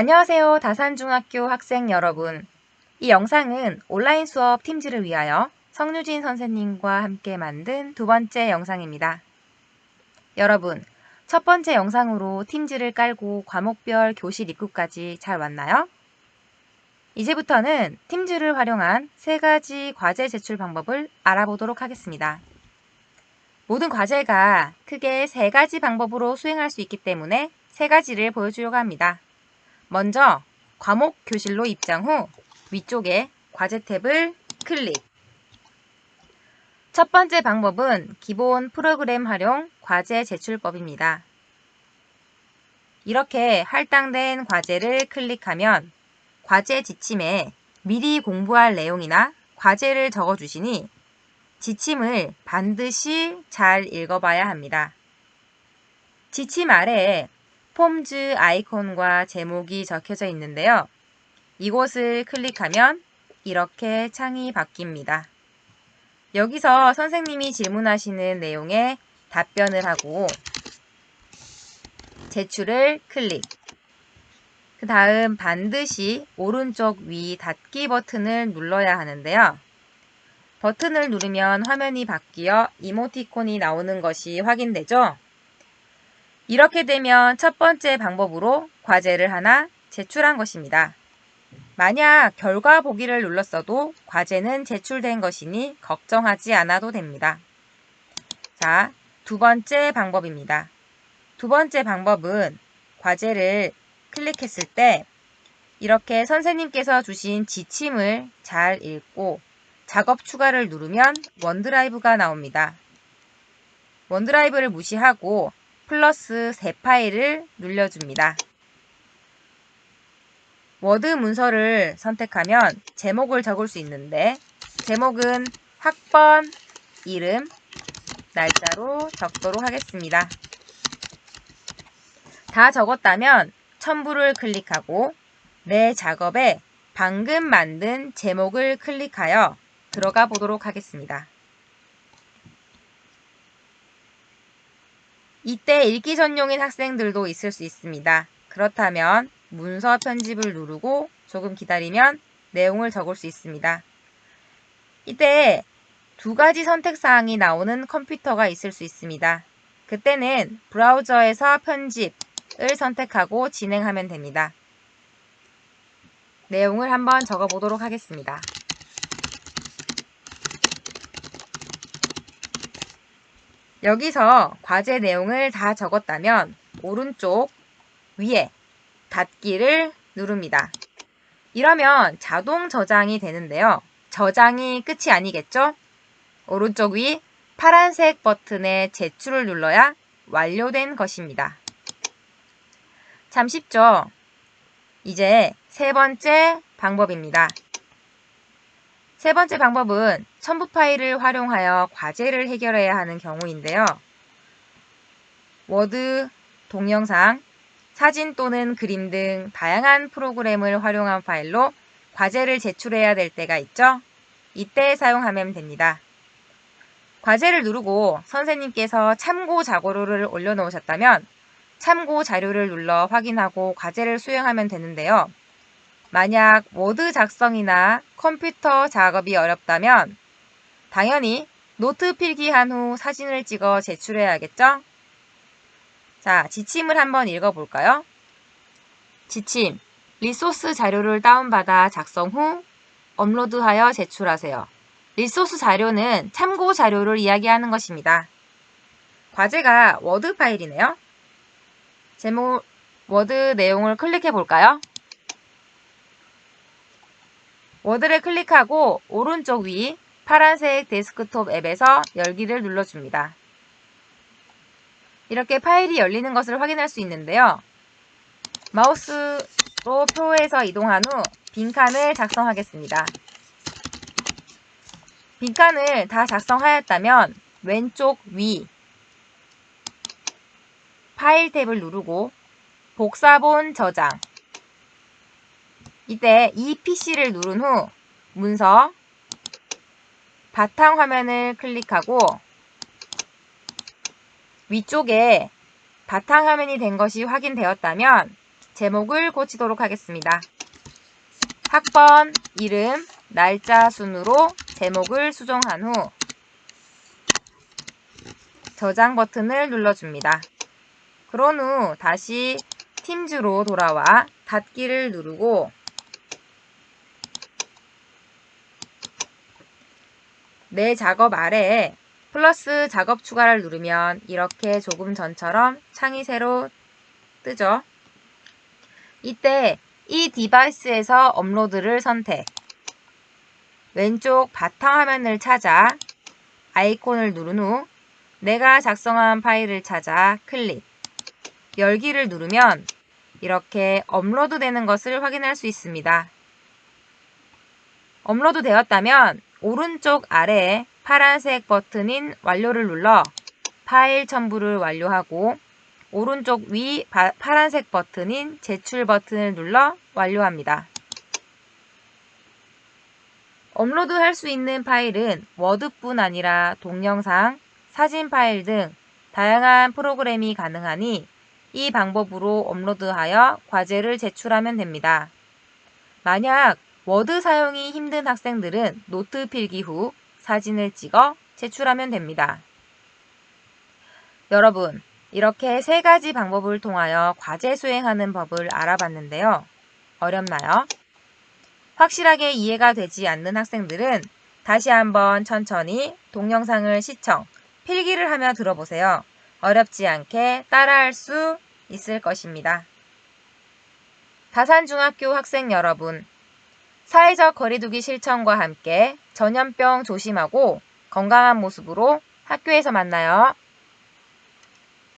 안녕하세요. 다산중학교 학생 여러분. 이 영상은 온라인 수업 팀즈를 위하여 성유진 선생님과 함께 만든 두 번째 영상입니다. 여러분, 첫 번째 영상으로 팀즈를 깔고 과목별 교실 입구까지 잘 왔나요? 이제부터는 팀즈를 활용한 세 가지 과제 제출 방법을 알아보도록 하겠습니다. 모든 과제가 크게 세 가지 방법으로 수행할 수 있기 때문에 세 가지를 보여주려고 합니다. 먼저 과목 교실로 입장 후 위쪽에 과제 탭을 클릭. 첫 번째 방법은 기본 프로그램 활용 과제 제출법입니다. 이렇게 할당된 과제를 클릭하면 과제 지침에 미리 공부할 내용이나 과제를 적어 주시니 지침을 반드시 잘 읽어봐야 합니다. 지침 아래에 폼즈 아이콘과 제목이 적혀져 있는데요. 이곳을 클릭하면 이렇게 창이 바뀝니다. 여기서 선생님이 질문하시는 내용에 답변을 하고 제출을 클릭. 그 다음 반드시 오른쪽 위 닫기 버튼을 눌러야 하는데요. 버튼을 누르면 화면이 바뀌어 이모티콘이 나오는 것이 확인되죠? 이렇게 되면 첫 번째 방법으로 과제를 하나 제출한 것입니다. 만약 결과 보기를 눌렀어도 과제는 제출된 것이니 걱정하지 않아도 됩니다. 자, 두 번째 방법입니다. 두 번째 방법은 과제를 클릭했을 때 이렇게 선생님께서 주신 지침을 잘 읽고 작업 추가를 누르면 원드라이브가 나옵니다. 원드라이브를 무시하고 플러스 새 파일을 눌러줍니다. 워드 문서를 선택하면 제목을 적을 수 있는데 제목은 학번, 이름, 날짜로 적도록 하겠습니다. 다 적었다면 첨부를 클릭하고 내 작업에 방금 만든 제목을 클릭하여 들어가 보도록 하겠습니다. 이때 읽기 전용인 학생들도 있을 수 있습니다. 그렇다면 문서 편집을 누르고 조금 기다리면 내용을 적을 수 있습니다. 이때 두 가지 선택사항이 나오는 컴퓨터가 있을 수 있습니다. 그때는 브라우저에서 편집을 선택하고 진행하면 됩니다. 내용을 한번 적어 보도록 하겠습니다. 여기서 과제 내용을 다 적었다면 오른쪽 위에 닫기를 누릅니다. 이러면 자동 저장이 되는데요. 저장이 끝이 아니겠죠? 오른쪽 위 파란색 버튼에 제출을 눌러야 완료된 것입니다. 참 쉽죠? 이제 세 번째 방법입니다. 세 번째 방법은 첨부 파일을 활용하여 과제를 해결해야 하는 경우인데요. 워드, 동영상, 사진 또는 그림 등 다양한 프로그램을 활용한 파일로 과제를 제출해야 될 때가 있죠. 이때 사용하면 됩니다. 과제를 누르고 선생님께서 참고 자료를 올려놓으셨다면 참고 자료를 눌러 확인하고 과제를 수행하면 되는데요. 만약 워드 작성이나 컴퓨터 작업이 어렵다면 당연히 노트 필기한 후 사진을 찍어 제출해야겠죠? 자, 지침을 한번 읽어볼까요? 지침. 리소스 자료를 다운받아 작성 후 업로드하여 제출하세요. 리소스 자료는 참고 자료를 이야기하는 것입니다. 과제가 워드 파일이네요. 제목, 워드 내용을 클릭해 볼까요? 워드를 클릭하고 오른쪽 위 파란색 데스크톱 앱에서 열기를 눌러줍니다. 이렇게 파일이 열리는 것을 확인할 수 있는데요. 마우스로 표에서 이동한 후 빈칸을 작성하겠습니다. 빈칸을 다 작성하였다면 왼쪽 위 파일 탭을 누르고 복사본 저장 이때 이 PC를 누른 후 문서 바탕 화면을 클릭하고 위쪽에 바탕 화면이 된 것이 확인되었다면 제목을 고치도록 하겠습니다. 학번, 이름, 날짜 순으로 제목을 수정한 후 저장 버튼을 눌러줍니다. 그런 후 다시 팀즈로 돌아와 닫기를 누르고 내 작업 아래에 플러스 작업 추가를 누르면 이렇게 조금 전처럼 창이 새로 뜨죠. 이때 이 디바이스에서 업로드를 선택. 왼쪽 바탕화면을 찾아 아이콘을 누른 후 내가 작성한 파일을 찾아 클릭. 열기를 누르면 이렇게 업로드 되는 것을 확인할 수 있습니다. 업로드 되었다면 오른쪽 아래에 파란색 버튼인 완료를 눌러 파일 첨부를 완료하고 오른쪽 위 바- 파란색 버튼인 제출 버튼을 눌러 완료합니다. 업로드 할 수 있는 파일은 워드뿐 아니라 동영상, 사진 파일 등 다양한 프로그램이 가능하니 이 방법으로 업로드하여 과제를 제출하면 됩니다. 만약 워드 사용이 힘든 학생들은 노트 필기 후 사진을 찍어 제출하면 됩니다. 여러분, 이렇게 세 가지 방법을 통하여 과제 수행하는 법을 알아봤는데요. 어렵나요? 확실하게 이해가 되지 않는 학생들은 다시 한번 천천히 동영상을 시청, 필기를 하며 들어보세요. 어렵지 않게 따라할 수 있을 것입니다. 다산중학교 학생 여러분, 사회적 거리두기 실천과 함께 전염병 조심하고 건강한 모습으로 학교에서 만나요.